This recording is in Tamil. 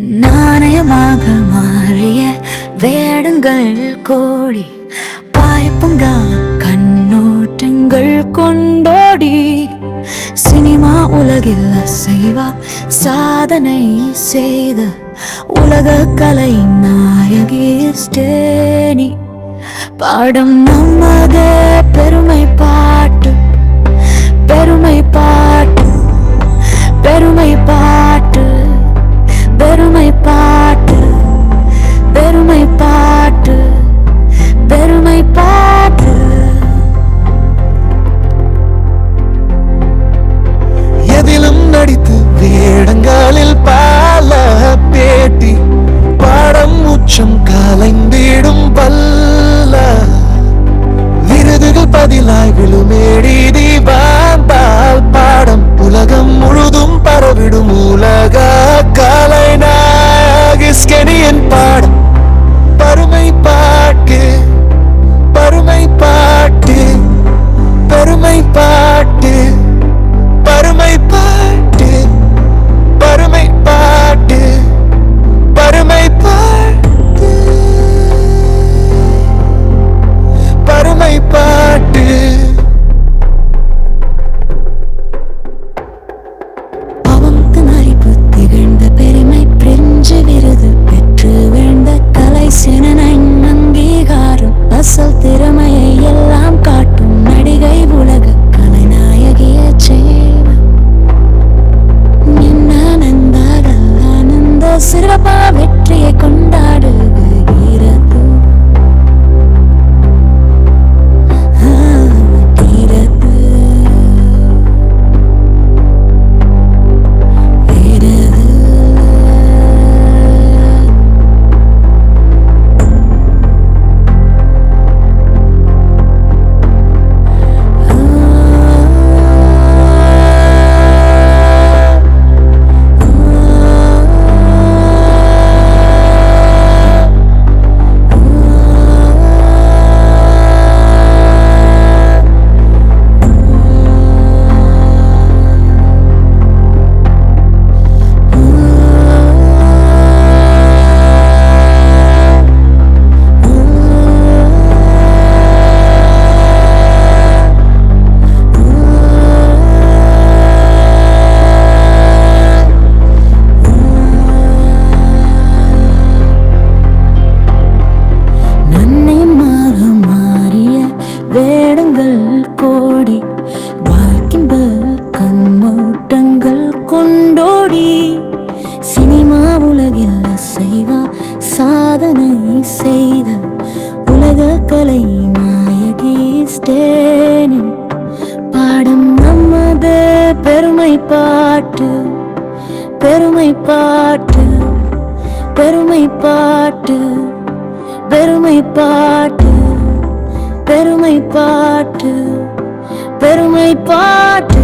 நாணயமாக மாறிய வேடங்கள் கோடி பாய்ப்புங்க கண்ணோட்டங்கள் கொண்டோடி. சினிமா உலகில் செய்வா சாதனை செய்த உலக கலை நாயகி ஸ்டேனி. பாடம் நம்மதே பெருமை பாட்டு பெருமை பாட்டு. எதிலும் வேடங்களில் பால பேட்டி. படம் உச்சம் கலைந்திடும் my செய்த உலக கலை நாயகி ஸ்டேனி பாடம் நம்மது பெருமை பாட்டு பெருமை பாட்டு பெருமை பாட்டு பெருமை பாட்டு பெருமை பாட்டு பெருமை பாட்டு